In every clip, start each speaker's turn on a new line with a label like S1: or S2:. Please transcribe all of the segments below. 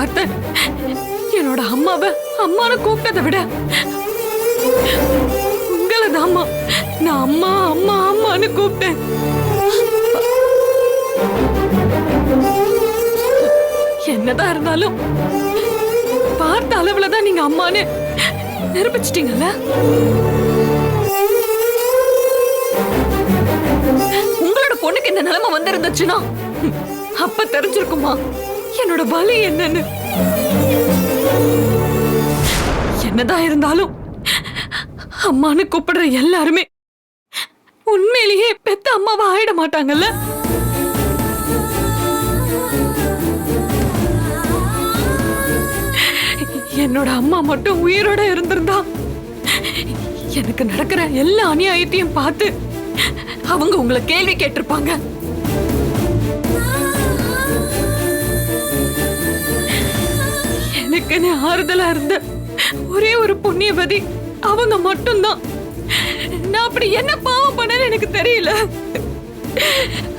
S1: வார்த்தை என்னோட அம்மாவை அம்மானு கூப்பிட்டதை விட உங்களை தாம்மா நான் அம்மா அம்மா அம்மான்னு கூப்பிட்டேன். என்னதான் இருந்தாலும் பார்த்த அளவுல தான் நீங்க அம்மான்னு நிரூபிச்சிட்டீங்கல்ல? உங்களோட பொண்ணுக்கு இந்த நிலைமை வந்திருந்துச்சுன்னா அப்ப தெரிஞ்சிருக்குமா? என்னோட வலி என்னன்னு? என்னதான் இருந்தாலும் அம்மான்னு கூப்பிடுற எல்லாருமே உண்மையிலேயே பெத்த அம்மாவா ஆயிட மாட்டாங்கல்ல? என்னோட அம்மா மட்டும் உயிரோட இருந்திருந்தா எனக்கு நடக்கிற எல்லா அநியாயத்தையும் பார்த்து அவங்க உங்களை கேள்வி கேட்டிருப்பாங்க. எனக்குன்னு ஆறுதலா இருந்த ஒரே ஒரு புண்ணியவதி அவங்க மட்டும்தான். நான் அப்படி என்ன பாவம் பண்ணேன்னு எனக்கு தெரியல.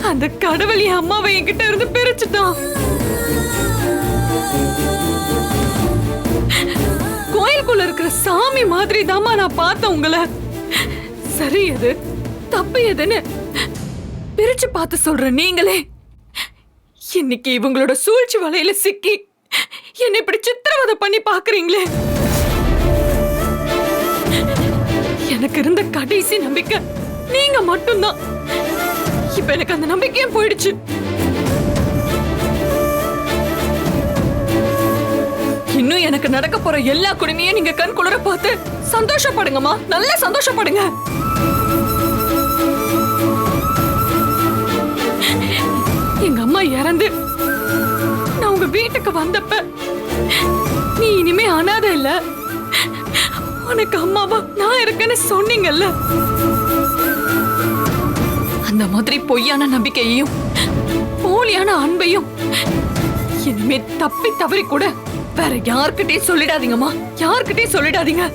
S1: அந்த கடவுள் என் அம்மாவை என்கிட்ட இருந்து பிரிச்சுட்டான். கோயிலுக்குள்ள இருக்கிற சாமி மாதிரி தாமா நான் பார்த்தேன் உங்களை. சரி எது? தப்பு எதுன்னு பிரிச்சு பார்த்து சொல்ற நீங்களே. இன்னைக்கு இவங்களோட சூழ்ச்சி வலையில சிக்கி என்னை இப்படி சித்திரவதை பண்ணி பாக்குறீங்களே எனக்கு இருந்த கடைசி நம்பிக்கை நீங்க மட்டும்தான். இப்ப எனக்கு அந்த நம்பிக்கையும் போயிடுச்சு. இன்னும் எனக்கு நடக்க போற எல்லா குடுமையும் நீங்க கண் குளிர பார்த்து சந்தோஷப்படுங்கம்மா. நல்லா சந்தோஷப்படுங்க. எங்க அம்மா இறந்து உங்க வீட்டுக்கு வந்தப்ப நீ இனிமே அனாதை இல்ல. உனக்கு அம்மாவா நான் இருக்கேன்னு சொன்னீங்கல்ல. அந்த மாதிரி பொய்யான நம்பிக்கையையும் போலியான அன்பையும் இனிமே தப்பி தவறி கூட வேற யார்கிட்டயும் சொல்லிடாதீங்கம்மா. யார்கிட்டயும் சொல்லிடாதீங்க.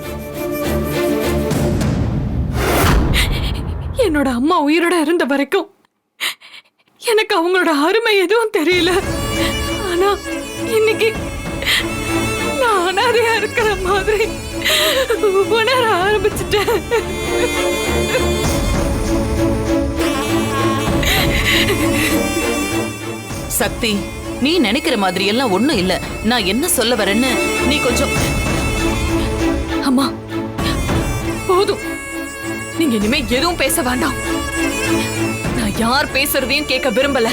S1: என்னோட அம்மா உயிரோட இருந்த வரைக்கும் எனக்கு அவங்களோட அருமை எதுவும் தெரியல. ஆனா இன்னைக்கு நான் அனாதையா இருக்கிற மாதிரி உணர ஆரம்பிச்சிட்டேன்.
S2: சக்தி நீ நினைக்கிற மாதிரி எல்லாம் ஒண்ணும் இல்ல. நான் என்ன சொல்ல வரேன்னு நீ கொஞ்சம்
S1: அம்மா போதும். நீங்க இனிமே எதுவும் பேச வேண்டாம். நான் யார் பேசுறதையும் கேட்க விரும்பல.